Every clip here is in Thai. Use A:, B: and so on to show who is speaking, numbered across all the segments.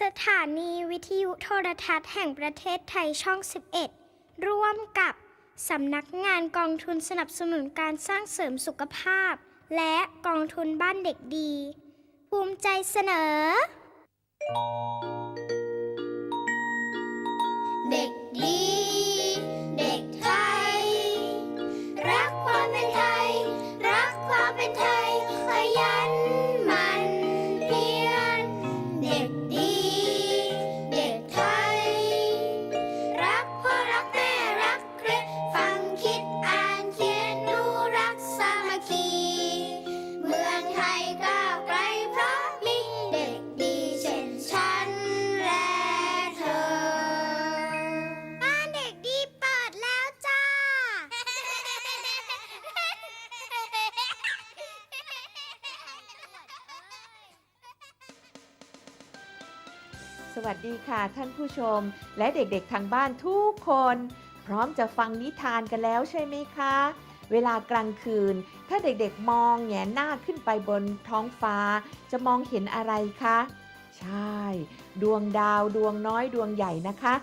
A: สถานีวิทยุโทรทัศน์แห่งประเทศไทยช่อง 11 ร่วมกับ สำนักงานกองทุนสนับสนุนการสร้างเสริมสุขภาพ และกองทุนบ้านเด็กดี ภูมิใจเสนอ เด็กดี ค่ะ
B: ท่านผู้ชม และเด็กๆทางบ้านทุกคน พร้อมจะฟังนิทานกันแล้วใช่ไหมคะ เวลากลางคืน ถ้าเด็กๆมองแงนหน้าขึ้นไปบนท้องฟ้า จะมองเห็นอะไรคะ ใช่ ดวงดาวดวงน้อยดวงใหญ่นะคะ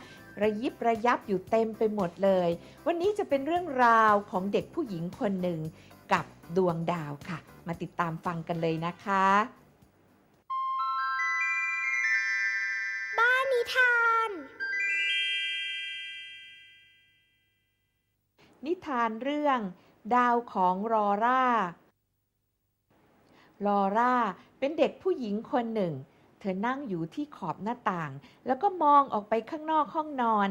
B: ระยิบระยับอยู่เต็มไปหมดเลย วันนี้จะเป็นเรื่องราวของเด็กผู้หญิงคนหนึ่งกับดวงดาวค่ะ มาติดตามฟังกันเลยนะคะ
A: ทาน
B: นิทานเรื่อง ดาวของรอร่า ลอร่าเป็นเด็กผู้หญิงคนหนึ่ง เธอนั่งอยู่ที่ขอบหน้าต่าง แล้วก็มองออกไปข้างนอกห้องนอน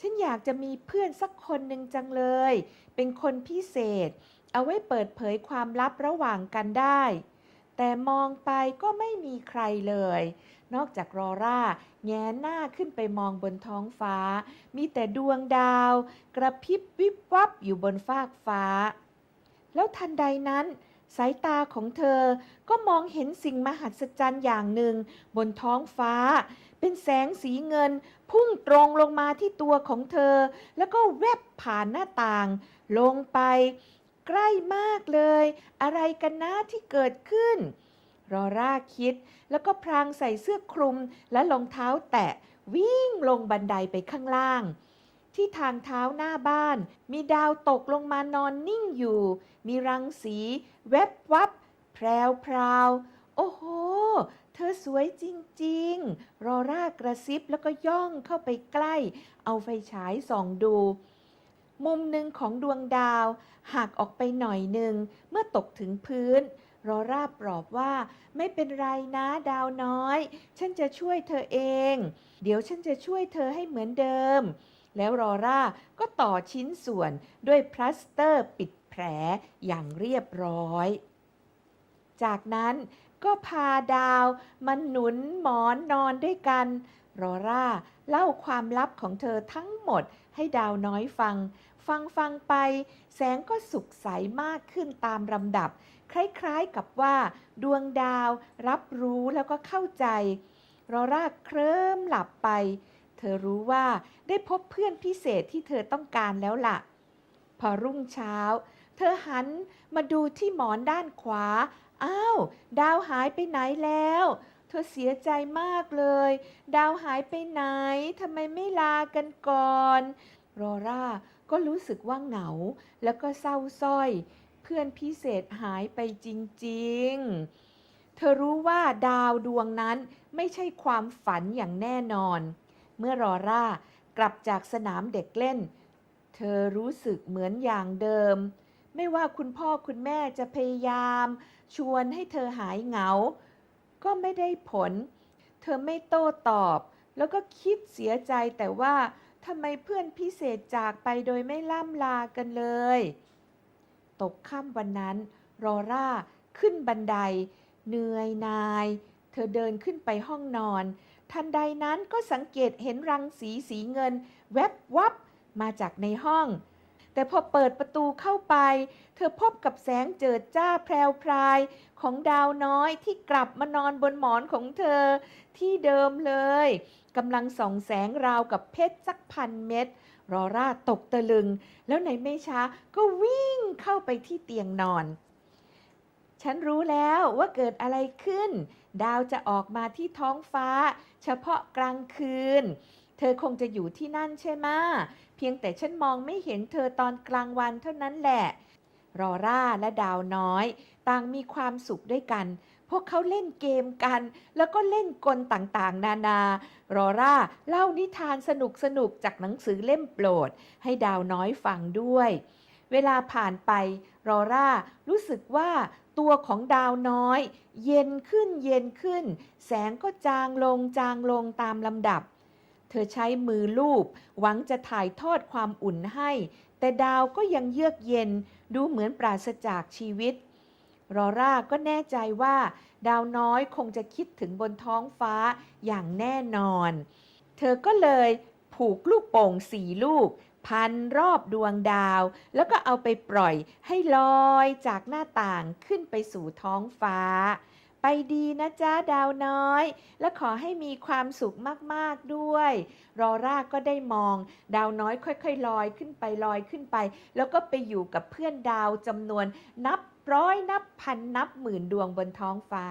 B: ฉันอยากจะมีเพื่อนสักคนหนึ่งจังเลย เป็นคนพิเศษ เอาไว้เปิดเผยความลับระหว่างกันได้แต่มองไปก็ไม่มีใครเลย นอกจากรอร่า แงหน้าขึ้นไปมองบนท้องฟ้า มีแต่ดวงดาว กระพริบวิบวับอยู่บนฟากฟ้า แล้วทันใดนั้น สายตาของเธอก็มองเห็นสิ่งมหัศจรรย์อย่างหนึ่ง บนท้องฟ้า เป็นแสงสีเงิน พุ่งตรงลงมาที่ตัวของเธอ แล้วก็แวบผ่านหน้าต่าง ลงไป ใกล้มากเลย อะไรกันนะที่เกิดขึ้น รอร่าคิด แล้วก็พรางใส่เสื้อคลุมและรองเท้าแตะวิ่งลงบันไดไปข้างล่าง ที่ทางเท้าหน้าบ้าน มีดาวตกลงมานอนนิ่งอยู่ มีรังสี แวบวับ แพรวพราวโอ้โห เธอสวยจริง ๆ รอร่ากระซิบแล้วก็ย่องเข้าไปใกล้ เอาไฟฉายส่องดู มุมหนึ่งของดวงดาวหักออกไปหน่อยหนึ่งเมื่อตกถึงพื้น รอร่าปลอบว่า ไม่เป็นไรนะดาวน้อย ฉันจะช่วยเธอเอง เดี๋ยวฉันจะช่วยเธอให้เหมือนเดิม แล้วรอราก็ต่อชิ้นส่วนด้วยพลาสเตอร์ปิดแผลอย่างเรียบร้อย จากนั้นก็พาดาวมาหนุนหมอนนอนด้วยกัน รอราเล่าความลับของเธอทั้งหมดให้ดาวน้อยฟัง ฟังฟังไป แสงก็สุขใสมากขึ้นตามลำดับ คล้ายๆกับว่า ดวงดาวรับรู้แล้วก็เข้าใจรอร่าเคลิ้มหลับไป เธอรู้ว่าได้พบเพื่อนพิเศษที่เธอต้องการแล้วล่ะ พอรุ่งเช้า เธอหันมาดูที่หมอนด้านขวา อ้าว ดาวหายไปไหนแล้ว เธอเสียใจมากเลย ดาวหายไปไหนทำไมไม่ลากันก่อน รอร่าก็รู้สึกว่าเหงา แล้วก็เศร้าส้อย เพื่อนพิเศษหายไปจริง ๆ เธอรู้ว่าดาวดวงนั้นไม่ใช่ความฝันอย่างแน่นอน เมื่อรอร่ากลับจากสนามเด็กเล่น เธอรู้สึกเหมือนอย่างเดิม ไม่ว่าคุณพ่อคุณแม่จะพยายาม ชวนให้เธอหายเหงา ก็ไม่ได้ผล เธอไม่โต้ตอบ แล้วก็คิดเสียใจแต่ว่าทำไมเพื่อนพิเศษจากไปโดยไม่ล่ำลากันเลย ตกค่ำวันนั้น รอร่าขึ้นบันไดเหนื่อยนาย เธอเดินขึ้นไปห้องนอน ทันใดนั้นก็สังเกตเห็นรังสีสีเงิน แวบวับมาจากในห้อง แต่พอเปิดประตูเข้าไป เธอพบกับแสงเจิดจ้าแพรวพรายของดาวน้อยที่กลับมานอนบนหมอนของเธอที่เดิมเลย กำลังส่องแสงราวกับเพชรสักพันเม็ดรอร่าตกตะลึง แล้วในไม่ช้าก็วิ่งเข้าไปที่เตียงนอน ฉันรู้แล้วว่าเกิดอะไรขึ้น ดาวจะออกมาที่ท้องฟ้า เฉพาะกลางคืน เธอคงจะอยู่ที่นั่นใช่ไหมเพียงแต่ฉันมองไม่เห็นเธอตอนกลางวันเท่านั้นแหละ รอร่าและดาวน้อย ต่างมีความสุขด้วยกัน พวกเขาเล่นเกมกัน แล้วก็เล่นกลต่างๆ นานา รอร่าเล่านิทานสนุกๆจากหนังสือเล่มโปรด ให้ดาวน้อยฟังด้วย เวลาผ่านไป รอร่ารู้สึกว่าตัวของดาวน้อย เย็นขึ้นเย็นขึ้น แสงก็จางลงจางลงตามลำดับ เธอใช้มือลูบหวังจะถ่ายทอดความอุ่นให้ แต่ดาวก็ยังเยือกเย็นดูเหมือนปราศจากชีวิต รอร่าก็แน่ใจว่า ดาวน้อยคงจะคิดถึงบนท้องฟ้าอย่างแน่นอน เธอก็เลยผูกลูกโป่งสี่ลูก พันรอบดวงดาว แล้วก็เอาไปปล่อยให้ลอยจากหน้าต่างขึ้นไปสู่ท้องฟ้า ไปดีนะจ๊ะดาวน้อย และขอให้มีความสุขมากๆด้วย รอร่าก็ได้มอง ดาวน้อยค่อยๆลอยขึ้นไปลอยขึ้นไป แล้วก็ไปอยู่กับเพื่อนดาวจำนวนนับ ร้อยนับพันนับหมื่นดวงบนท้องฟ้า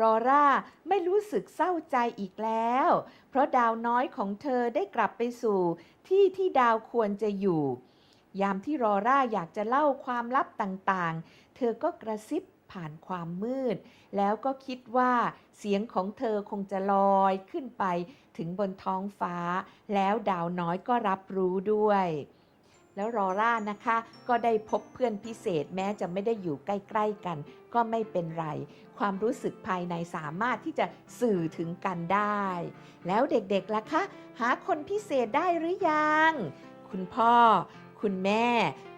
B: รอร่าไม่รู้สึกเศร้าใจอีกแล้ว เพราะดาวน้อยของเธอได้กลับไปสู่ ที่ที่ดาวควรจะอยู่ ยามที่รอร่าอยากจะเล่าความลับต่างๆ เธอก็กระซิบผ่านความมืด แล้วก็คิดว่าเสียงของเธอคงจะลอยขึ้นไปถึงบนท้องฟ้า แล้วดาวน้อยก็รับรู้ด้วย แล้วรอร่านะคะ ก็ได้พบเพื่อนพิเศษแม้จะไม่ได้อยู่ใกล้ ๆกัน ก็ไม่เป็นไร ความรู้สึกภายในสามารถที่จะสื่อถึงกันได้ แล้วเด็กๆล่ะคะ หาคนพิเศษได้หรือยัง คุณพ่อ คุณแม่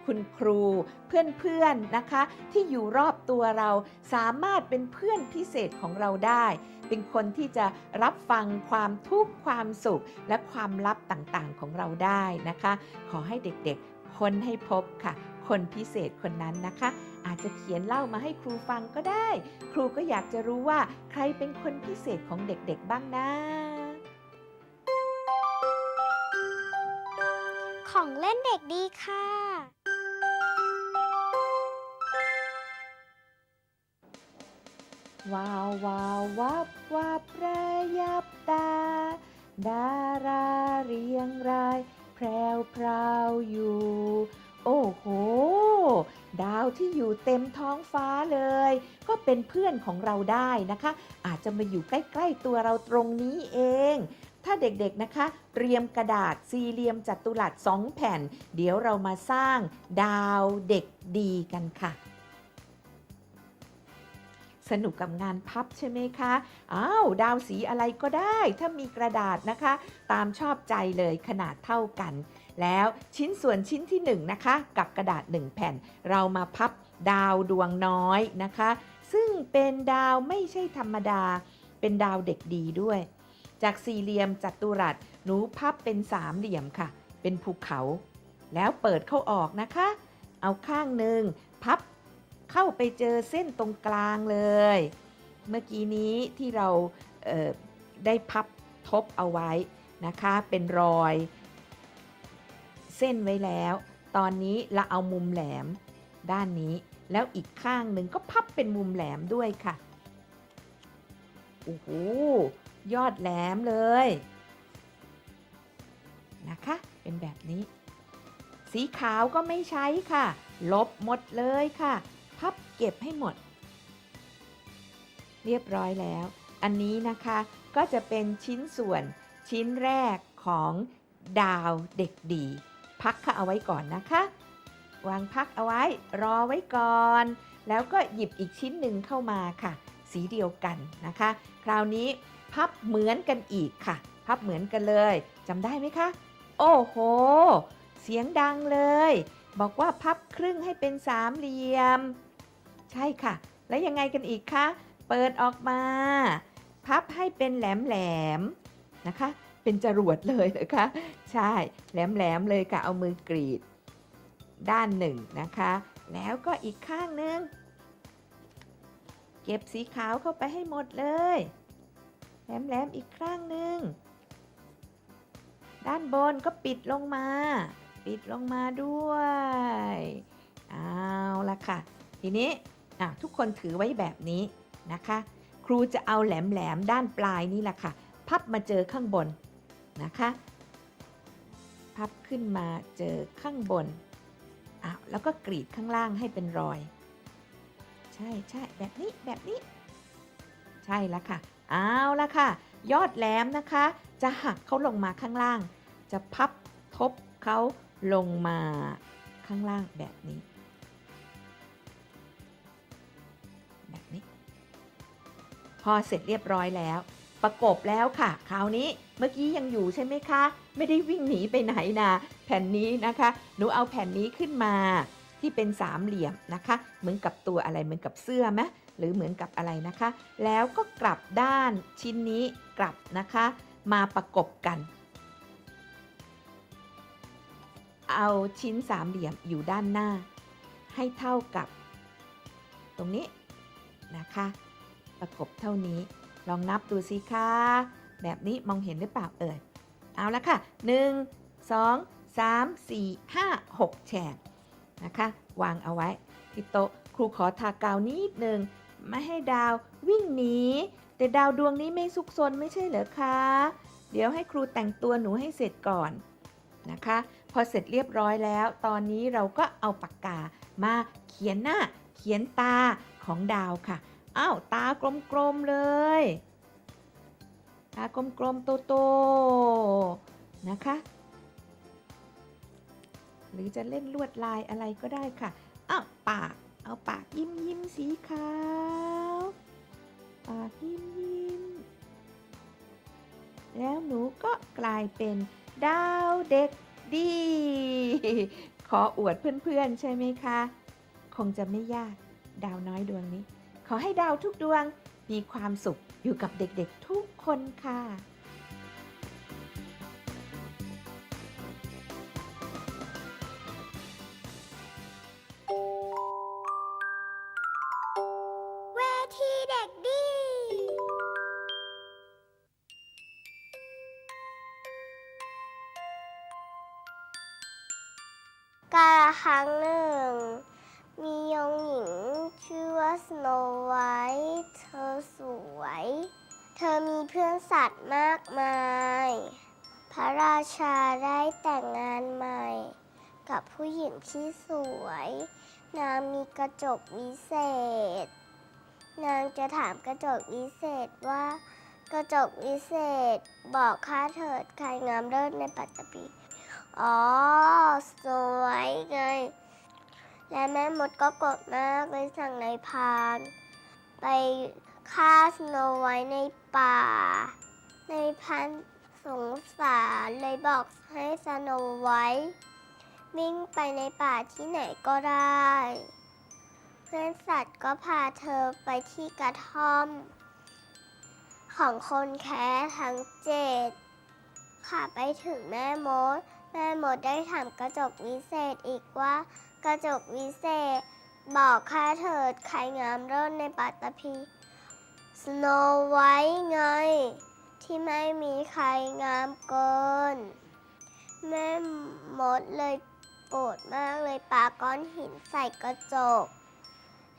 B: คุณครู เพื่อนๆนะคะ ที่อยู่รอบตัวเราสามารถเป็นเพื่อนพิเศษของเราได้ เป็นคนที่จะรับฟังความทุกข์ความสุข และความลับต่างๆของเราได้นะคะ ขอให้เด็กๆ ค้นให้พบค่ะ คนพิเศษคนนั้นนะคะอาจจะเขียนเล่ามาให้ครูฟังก็ได้ ครูก็อยากจะรู้ว่าใครเป็นคนพิเศษของเด็กๆบ้างนะ
A: ของเล่นเด็กดีค่ะ
B: ว้าววาววับวับระยับตา ดาราเรียงราย แพรวพราวอยู่ โอ้โห ดาวที่อยู่เต็มท้องฟ้าเลย ก็เป็นเพื่อนของเราได้นะคะ อาจจะมาอยู่ใกล้ ๆ ตัวเราตรงนี้เองถ้าเด็กๆ นะคะ เตรียมกระดาษสี่เหลี่ยมจัตุรัสสองแผ่น เดี๋ยวเรามาสร้างดาวเด็กดีกันค่ะ สนุกกับงานพับใช่ไหมคะอ้าวดาวสีอะไรก็ได้ ถ้ามีกระดาษนะคะ ตามชอบใจเลยขนาดเท่ากัน แล้วชิ้นส่วนชิ้นที่1นงนะคะ กับกระดาษ 1 แผ่น เรามาพับดาวดวงน้อยนะคะ ซึ่งเป็นดาวไม่ใช่ธรรมดา เป็นดาวเด็กดีด้วย จากสี่เหลี่ยมจัตุรัสหนูพับเป็นสามเหลี่ยมค่ะ เป็นภูเขา แล้วเปิดเข้าออกนะคะ เอาข้างหนึ่งพับ เข้าไปเจอเส้นตรงกลางเลย เมื่อกี้นี้ที่เราเได้พับทบเอาไว้นะคะ เป็นรอยเส้นไว้แล้ว ตอนนี้เราเอามุมแหลมด้านนี้ แล้วอีกข้างหนึ่งก็พับเป็นมุมแหลมด้วยค่ะโอ้โหยอดแหลมเลยนะคะ เป็นแบบนี้ สีขาวก็ไม่ใช้ค่ะ ลบหมดเลยค่ะ ก็บให้หมด เรียบร้อยแล้ว อันนี้นะคะก็จะเป็นชิ้นส่วนชิ้นแรกของดาวเด็กดี พักค่ะเอาไว้ก่อนนะคะ วางพักเอาไว้รอไว้ก่อน แล้วก็หยิบอีกชิ้นหนึ่งเข้ามาค่ะ สีเดียวกันนะคะ คราวนี้พับเหมือนกันอีกค่ะ พับเหมือนกันเลยจำได้ไหมคะ โอ้โห เสียงดังเลย บอกว่าพับครึ่งให้เป็นสามเหลี่ยม ใช่ค่ะ แล้วยังไงกันอีกคะ เปิดออกมา พับให้เป็นแหลมแหลมๆนะคะ เป็นจรวดเลยนะคะ ใช่แหลมแหลมๆเลยค่ะ เอามือกรีด ด้านหนึ่งนะคะ แล้วก็อีกข้างนึง เก็บสีขาวเข้าไปให้หมดเลย แหลมๆอีกข้างหนึ่งด้านบนก็ปิดลงมา ปิดลงมาด้วย เอาละค่ะ ทีนี้ ทุกคนถือไว้แบบนี้นะคะ ครูจะเอาแหลมๆด้านปลายนี่แหละค่ะ พับมาเจอข้างบนนะคะ พับขึ้นมาเจอข้างบนอ้าวแล้วก็กรีดข้างล่างให้เป็นรอย ใช่ใช่แบบนี้แบบนี้ ใช่แล้วค่ะ เอาละค่ะ ยอดแหลมนะคะ จะหักเขาลงมาข้างล่าง จะพับทบเขาลงมาข้างล่างแบบนี้ พอเสร็จเรียบร้อยแล้ว ประกบแล้วค่ะ คราวนี้เมื่อกี้ยังอยู่ใช่ไหมคะ ไม่ได้วิ่งหนีไปไหนนะแผ่นนี้นะคะ หนูเอาแผ่นนี้ขึ้นมาที่เป็นสามเหลี่ยมนะคะ เหมือนกับตัวอะไรเหมือนกับเสื้อไหมหรือเหมือนกับอะไรนะคะ แล้วก็กลับด้านชิ้นนี้กลับนะคะ มาประกบกัน เอาชิ้นสามเหลี่ยมอยู่ด้านหน้า ให้เท่ากับ ตรงนี้นะคะ ประกบเท่านี้ ลองนับดูสิคะ แบบนี้มองเห็นหรือเปล่าเอ่ย เอาละค่ะ 1 2 3 4 5 6 แฉกนะคะ วางเอาไว้ ที่โต๊ะครูขอทากาวนิดหนึ่งไม่ให้ดาววิ่งหนี แต่ดาวดวงนี้ไม่ซุกซนไม่ใช่เหรอคะ เดี๋ยวให้ครูแต่งตัวหนูให้เสร็จก่อนนะคะ พอเสร็จเรียบร้อยแล้ว ตอนนี้เราก็เอาปากกามาเขียนหน้าเขียนตาของดาวค่ะ อ้าวตากลมๆเลย ตากลมๆโตๆนะคะ หรือจะเล่นลวดลายอะไรก็ได้ค่ะอ้าวปากเอาปากยิ้มยิ้มสีขาวปากยิ้มยิ้มแล้วหนูก็กลายเป็นดาวเด็กดี ขออวดเพื่อนๆใช่ไหมคะ คงจะไม่ยากดาวน้อยดวงนี้ ขอให้ดาวทุกดวงมีความสุขอยู่กับเด็กๆทุกคนค่ะ
A: เธอสวย เธอมีเพื่อนสัตว์มากมาย พระราชาได้แต่งงานใหม่ กับผู้หญิงที่สวย นางมีกระจกวิเศษ นางจะถามกระจกวิเศษว่า กระจกวิเศษบอกข้าเถิดใครงามเลิศในปัตตภีอ๋อ สวยไงและแม่มดก็กรธมากเลยสั่งนายพาน ไปฆ่าสโนไว้ในป่า ในพันสงสารเลยบอกให้สโนไว้วิ่งไปในป่าที่ไหนก็ได้ เพื่อนสัตว์ก็พาเธอไปที่กระท่อม ของคนแค้ทั้งเจ็ดค่ะไปถึงแม่มด แม่มดได้ถามกระจกวิเศษอีกว่ากระจกวิเศษ บอกข้าเถิดใครงามเลิศในปัตตภีสโนไว้ไง ที่ไม่มีใครงามเกินแม่มดเลยโกรธมากเลยปาก้อนหินใส่กระจก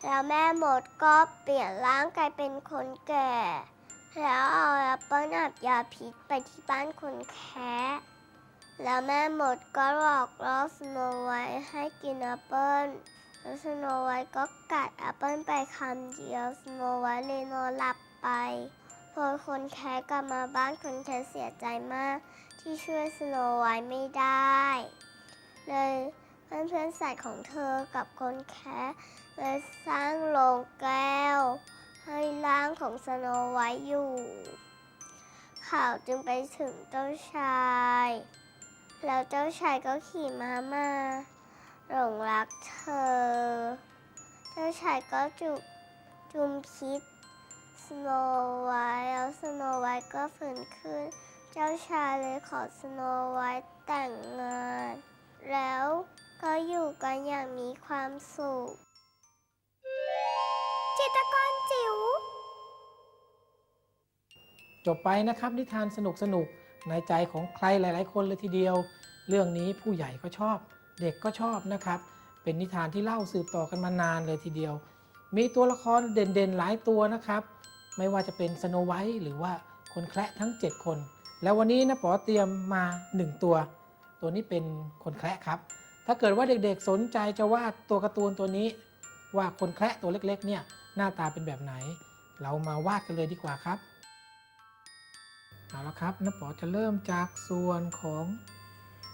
A: แล้วแม่มดก็เปลี่ยนร่างกายเป็นคนแก่ แล้วเอาแอปเปิ้ลอับยาพิษไปที่บ้านคนแคะแล้วแม่หมดก็หลอกล่อสโนไวท์ให้กินแอปเปิ้ล แล้วสโนไวท์ก็กัดแอปเปิ้ลไปคำเดียวสโนไวท์เลยนอนหลับไป พอคนแคะกลับมาบ้านคนแคะเสียใจมาก ที่ช่วยสโนไวท์ไม่ได้ เลยเพื่อนเพื่อนสัตว์ของเธอกับคนแคะเลยสร้างโรงแก้ว ให้ร่างของสโนไวท์อยู่ ข่าวจึงไปถึงเจ้าชาย แล้วเจ้าชายก็ขี่ม้ามา หลงรักเธอ เจ้าชายก็จุจุมคิดสโนไวท์แล้วสโนไวท์ก็ฟื้นขึ้น เจ้าชายเลยขอสโนไวท์แต่งงาน แล้วก็อยู่กันอย่างมีความสุข จิตรกรจิ๋ว
C: จบไปนะครับนิทานสนุกสนุกๆในใจของใครหลาย ๆ คนเลยทีเดียว เรื่องนี้ผู้ใหญ่ก็ชอบ เด็กก็ชอบนะครับ เป็นนิทานที่เล่าสืบต่อกันมานานเลยทีเดียว มีตัวละครเด่นๆ หลายตัวนะครับ ไม่ว่าจะเป็นสโนไวท์หรือว่าคนแคระทั้ง 7 คน แล้ววันนี้นะป๋อเตรียมมา 1 ตัว ตัวนี้เป็นคนแคระครับ ถ้าเกิดว่าเด็กๆสนใจจะวาดตัวการ์ตูนตัวนี้ ว่าคนแคระตัวเล็กๆ เนี่ยหน้าตาเป็นแบบไหน เรามาวาดกันเลยดีกว่าครับเอาละครับน้าป๋อจะเริ่มจากส่วนของ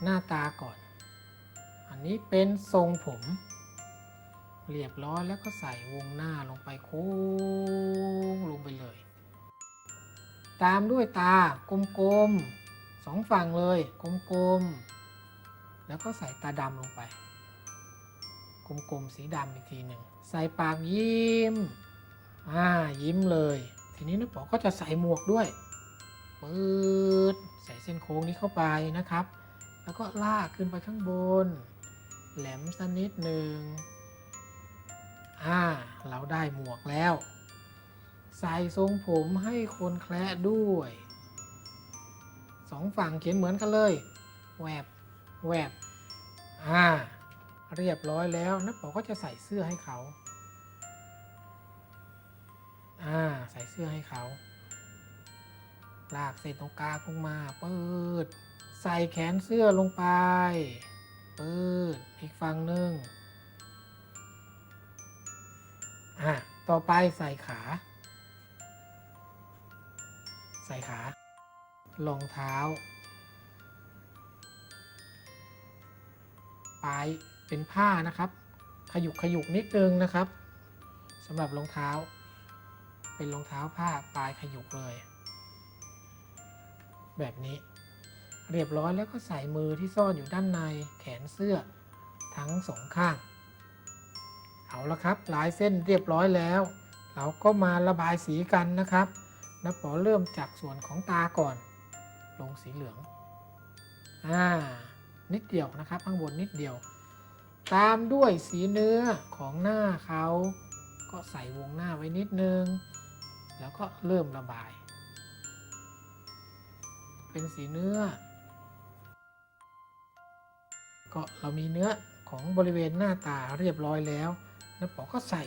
C: หน้าตาก่อน อันนี้เป็นทรงผม เรียบร้อยแล้วก็ใส่วงหน้าลงไปโค้งลงไปเลย ตามด้วยตากลมๆสองฝั่งเลยกลมๆแล้วก็ใส่ตาดำลงไป กลมๆสีดำอีกทีหนึ่งใส่ปากยิ้มอ่ายิ้มเลย ทีนี้น้าป๋อก็จะใส่หมวกด้วยปืดใส่เส้นโค้งนี้เข้าไปนะครับ แล้วก็ลากขึ้นไปข้างบน แหลมสักนิดหนึ่งอ่าเราได้หมวกแล้ว ใส่ทรงผมให้คนแคระด้วยสองฝั่งเขียนเหมือนกันเลยแวบแวบอ่าเรียบร้อยแล้วนักปอก็จะใส่เสื้อให้เขาอ่าใส่เสื้อให้เขาลากเศษตรงกลางลงมาเปืด ใส่แขนเสื้อลงไปปืดอีกฝั่งหนึ่งอะ ต่อไปใส่ขา ใส่ขารองเท้า ปลายเป็นผ้านะครับ ขยุกขยุกนิดนึงนะครับสำหรับรองเท้า เป็นรองเท้าผ้าปลายขยุกเลย แบบนี้ เรียบร้อยแล้วก็ใส่มือที่ซ่อนอยู่ด้านในแขนเสื้อทั้งสองข้าง เอาละครับลายเส้นเรียบร้อยแล้ว เราก็มาระบายสีกันนะครับนับปอเริ่มจากส่วนของตาก่อน ลงสีเหลืองอ่านิดเดียวนะครับข้างบนนิดเดียว ตามด้วยสีเนื้อของหน้าเขา ก็ใส่วงหน้าไว้นิดนึง แล้วก็เริ่มระบาย เป็นสีเนื้อ ก็เรามีเนื้อของบริเวณหน้าตาเรียบร้อยแล้วน้าป๋อก็ใส่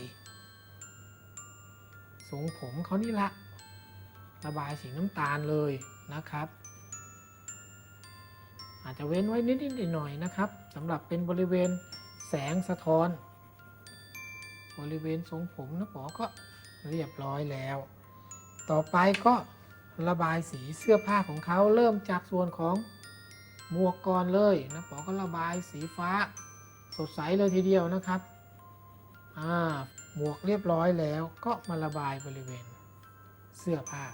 C: ทรงผมเขานี่ละระบายสีน้ำตาลเลยนะครับ อาจจะเว้นไว้นิดๆหน่อยๆนะครับสำหรับเป็นบริเวณแสงสะท้อน บริเวณทรงผมน้าป๋อก็เรียบร้อยแล้ว ต่อไปก็ระบายสีเสื้อผ้าของเขาเริ่มจากส่วนของ หมวกก่อนเลยนะปอก็ระบายสีฟ้า สดใสเลยทีเดียวนะครับอ่าหมวกเรียบร้อยแล้วก็มาระบายบริเวณเสื้อผ้า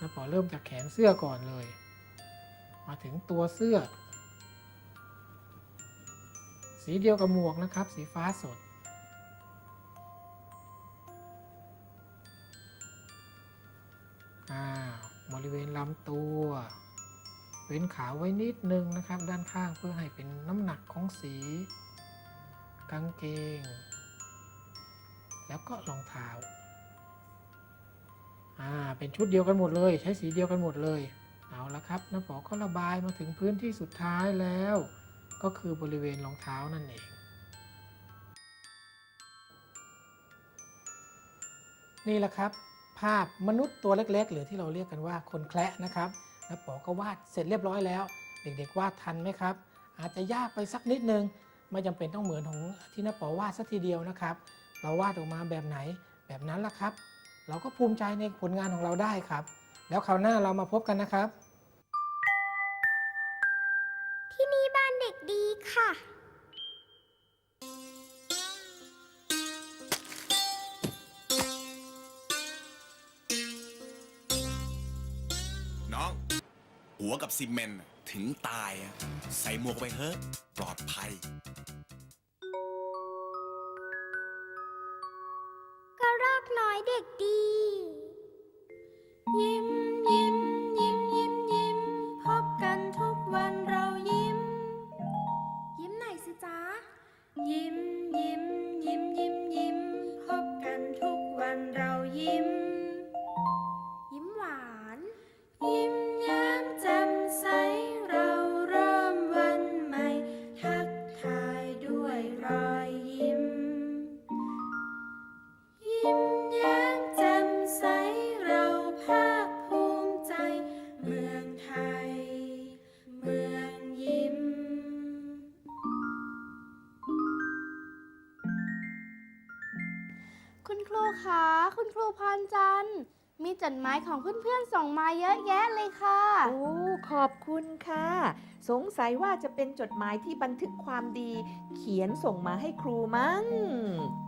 C: นะปอเริ่มจากแขนเสื้อก่อนเลย มาถึงตัวเสื้อ สีเดียวกับหมวกนะครับ สีฟ้าสดอ่าบริเวณลำตัว ว้นขาไว้นิดนึงนะครับ ด้านข้างเพื่อให้เป็นน้ำหนักของสีกางเกง แล้วก็รองเท้าอ่าเป็นชุดเดียวกันหมดเลย ใช้สีเดียวกันหมดเลย เอาละครับน้าปอก็ระบายมาถึงพื้นที่สุดท้ายแล้ว ก็คือบริเวณรองเท้านั่นเอง นี่แหละครับ ภาพมนุษย์ตัวเล็กๆ หรือที่เราเรียกกันว่าคนแคระนะครับ น้าป๋อก็วาดเสร็จเรียบร้อยแล้ว เด็กๆวาดทันไหมครับ อาจจะยากไปสักนิดนึง ไม่จำเป็นต้องเหมือนของที่น้าป๋อวาดสักทีเดียวนะครับ เราวาดออกมาแบบไหนแบบนั้นละครับ เราก็ภูมิใจในผลงานของเราได้ครับ แล้วคราวหน้าเรามาพบกันนะครับ
A: ที่นี่บ้านเด็กดีค่ะ
D: น้อง หัวกับซีเมนต์ถึงตายอะใส่หมวกไปเถอะปลอดภัย
A: กระรอกน้อยเด็กดี
E: คะคุณครูพรจันทร์ มีจดหมายของเพื่อนๆส่งมาเยอะแยะเลยค่ะ
B: โอ้ ขอบคุณค่ะ สงสัยว่าจะเป็นจดหมายที่บันทึกความดี เขียนส่งมาให้ครูมั้ง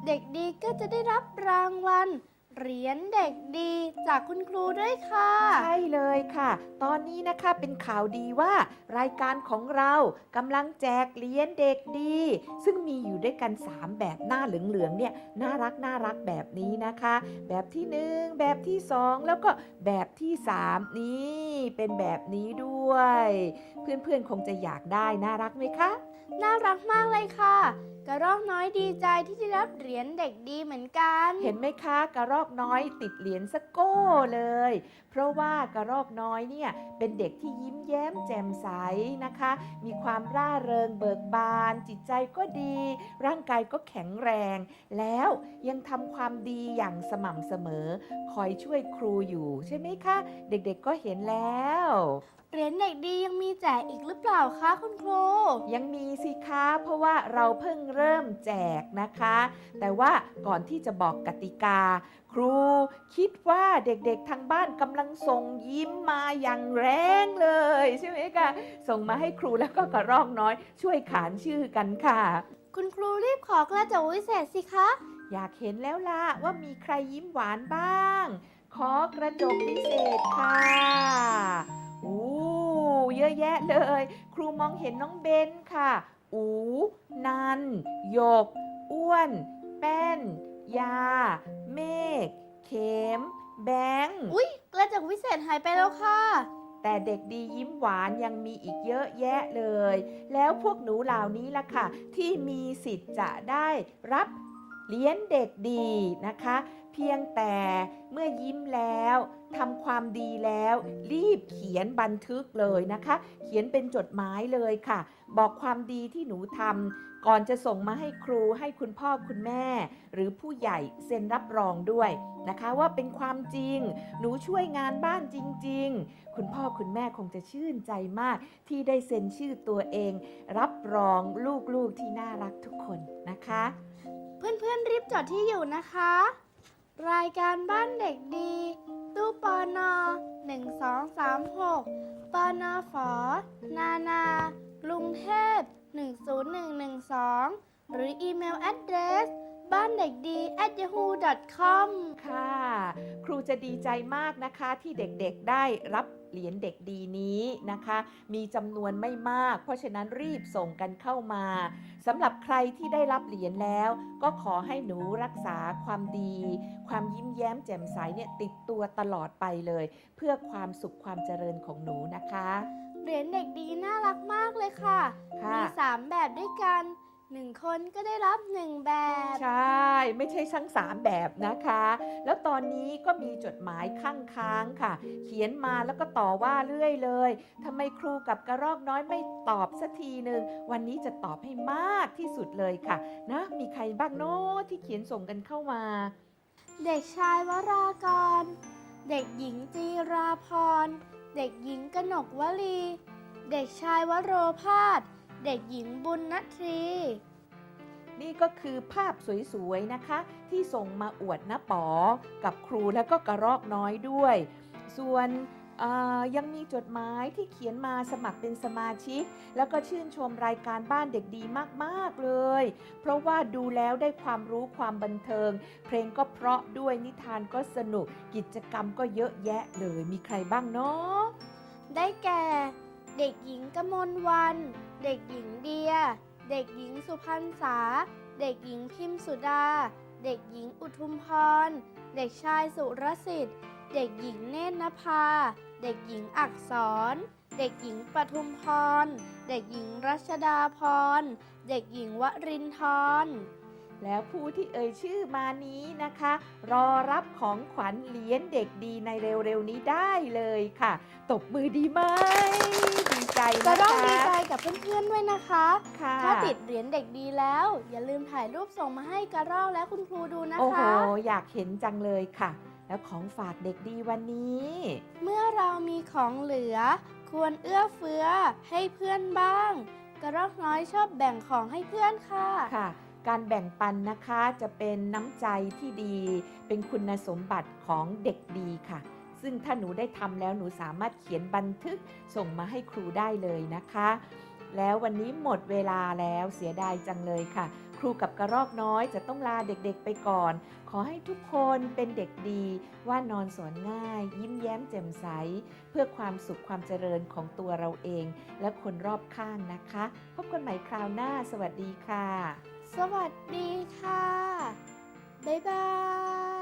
E: เด็กดีก็จะได้รับรางวัล เหรียญเด็กดีจากคุณครูด้วยค่ะ
B: ใช่เลยค่ะ ตอนนี้นะคะเป็นข่าวดีว่า รายการของเรากำลังแจกเหรียญเด็กดี ซึ่งมีอยู่ด้วยกัน 3 แบบหน้าเหลืองๆเนี่ยน่ารักน่ารักแบบนี้นะคะ แบบที่ 1 แบบที่ 2 แล้วก็แบบที่ 3 นี่เป็นแบบนี้ด้วย เพื่อนๆคงจะอยากได้น่ารักไหมคะ
E: น่ารักมากเลยค่ะกระรอกน้อยดีใจที่ได้รับเหรียญเด็กดีเหมือนกัน
B: เห็นไหมคะกระรอกน้อยติดเหรียญสกโก้เลย เพราะว่ากระรอกน้อยเนี่ยเป็นเด็กที่ยิ้มแย้มแจ่มใสนะคะ มีความร่าเริงเบิกบาน จิตใจก็ดี ร่างกายก็แข็งแรง แล้วยังทำความดีอย่างสม่ำเสมอ คอยช่วยครูอยู่ใช่ไหมคะ เด็กๆก็เห็นแล้ว
E: เหรียญเด็กดียังมีแจกอีกหรือเปล่าคะคุณครู
B: ยังมีสิคะเพราะว่าเราเพิ่งเริ่มแจกนะคะ แต่ว่าก่อนที่จะบอกกติกา ครูคิดว่าเด็กๆทางบ้านกำลังส่งยิ้มมาอย่างแรงเลยใช่ไหมคะส่งมาให้ครูแล้วก็กระรอกน้อย ช่วยขานชื่อกันค่ะ
E: คุณครูรีบขอกระจกวิเศษสิคะ
B: อยากเห็นแล้วล่ะว่ามีใครยิ้มหวานบ้าง ขอกระจกพิเศษค่ะโอ้เยอะแยะเลย ครูมองเห็นน้องเบนค่ะ อู นัน หยก อ้วน แป้น ยา เมฆ เข็ม แบงค์
E: อุ๊ยกระจกวิเศษหายไปแล้วค่ะ
B: แต่เด็กดียิ้มหวานยังมีอีกเยอะแยะเลย แล้วพวกหนูเหล่านี้ล่ะค่ะ ที่มีสิทธิ์จะได้รับ เหรียญเด็กดีนะคะ เพียงแต่เมื่อยิ้มแล้วทำความดีแล้ว รีบเขียนบันทึกเลยนะคะ เขียนเป็นจดหมายเลยค่ะ บอกความดีที่หนูทำก่อนจะส่งมาให้ครูให้คุณพ่อคุณแม่ หรือผู้ใหญ่เซ็นรับรองด้วยนะคะ ว่าเป็นความจริง หนูช่วยงานบ้านจริง ๆ คุณพ่อคุณแม่คงจะชื่นใจมาก ที่ได้เซ็นชื่อตัวเอง รับรองลูกๆที่น่ารักทุกคนนะคะ
E: เพื่อนๆรีบจดที่อยู่นะคะ รายการบ้านเด็กดี ตู้ปอนอ1236ปอนอฝอนานา กรุงเทพ 10112 หรืออีเมล address บ้านเด็กดี at yahoo com
B: ค่ะ ครูจะดีใจมากนะคะที่เด็กๆได้รับ เหรียญเด็กดีนี้นะคะ มีจำนวนไม่มาก เพราะฉะนั้นรีบส่งกันเข้ามาสำหรับใครที่ได้รับเหรียญแล้ว ก็ขอให้หนูรักษาความดี ความยิ้มแย้มแจ่มใสเนี่ยติดตัวตลอดไปเลย เพื่อความสุขความเจริญของหนูนะคะ
E: เหรียญเด็กดีน่ารักมากเลยค่ะ
B: ค่ะ
E: มี 3 แบบด้วยกัน 1คนก็ได้รับ1แบบ
B: ใช่ ไม่ใช่ทั้งสามแบบนะคะ แล้วตอนนี้ก็มีจดหมายข้างค้างค่ะ เขียนมาแล้วก็ต่อว่าเรื่อยเลยทำไมครูกับกระรอกน้อยไม่ตอบสักทีหนึ่งวันนี้จะตอบให้มากที่สุดเลยค่ะ นะ มีใครบ้างโน้ที่เขียนส่งกันเข้ามา
E: เด็กชายวรากร เด็กหญิงจีราพร เด็กหญิงกนกวลี เด็กชายวโรพาส เด็กหญิงบุญนทรี
B: นี่ก็คือภาพสวยๆนะคะ ที่ส่งมาอวดนะป๋อกับครูแล้วก็กระรอกน้อยด้วย ส่วนเอ่อยังมีจดหมายที่เขียนมาสมัครเป็นสมาชิก แล้วก็ชื่นชมรายการบ้านเด็กดีมาก ๆ เลย เพราะว่าดูแล้วได้ความรู้ความบันเทิง เพลงก็เพราะด้วยนิทานก็สนุกกิจกรรมก็เยอะแยะเลยมีใครบ้างเนาะ
E: ได้แก่ เด็กหญิงกมลวัน เด็กหญิงเดีย เด็กหญิงสุพรรณษา เด็กหญิงพิมสุดา เด็กหญิงอุทุมพร เด็กชายสุรสิทธิ์ เด็กหญิงเนตรนภา เด็กหญิงอักษร เด็กหญิงปทุมพร เด็กหญิงรัชดาพร เด็กหญิงวรินทร
B: แล้วผู้ที่เอ่ยชื่อมานี้นะคะ รอรับของขวัญเหรียญเด็กดีในเร็วๆนี้ได้เลยค่ะ ตบมือดีไหม ใจ
E: ก็
B: นะ
E: ต้องดี
B: คะ
E: ใจกับเพื่อนๆด้วยนะคะ
B: ค่ะ
E: ถ้าติดเหรียญเด็กดีแล้ว อย่าลืมถ่ายรูปส่งมาให้กระรอกและคุณครูดูนะ
B: โอ้โห
E: คะ
B: อยากเห็นจังเลยค่ะ แล้วของฝากเด็กดีวันนี้
E: เมื่อเรามีของเหลือ ควรเอื้อเฟื้อให้เพื่อนบ้าง กระรอกน้อยชอบแบ่งของให้เพื่อนค่ะ
B: ค่ะ การแบ่งปันนะคะจะเป็นน้ำใจที่ดี เป็นคุณสมบัติของเด็กดีค่ะ ซึ่งถ้าหนูได้ทำแล้วหนูสามารถเขียนบันทึกส่งมาให้ครูได้เลยนะคะ แล้ววันนี้หมดเวลาแล้วเสียดายจังเลยค่ะ ครูกับกระรอกน้อยจะต้องลาเด็กๆไปก่อน ขอให้ทุกคนเป็นเด็กดี ว่านอนสอนง่าย ยิ้มแย้มแจ่มใส เพื่อความสุขความเจริญของตัวเราเอง และคนรอบข้างนะคะ พบกันใหม่คราวหน้า สวัสดีค่ะ
A: สวัสดีค่ะ บ๊ายบาย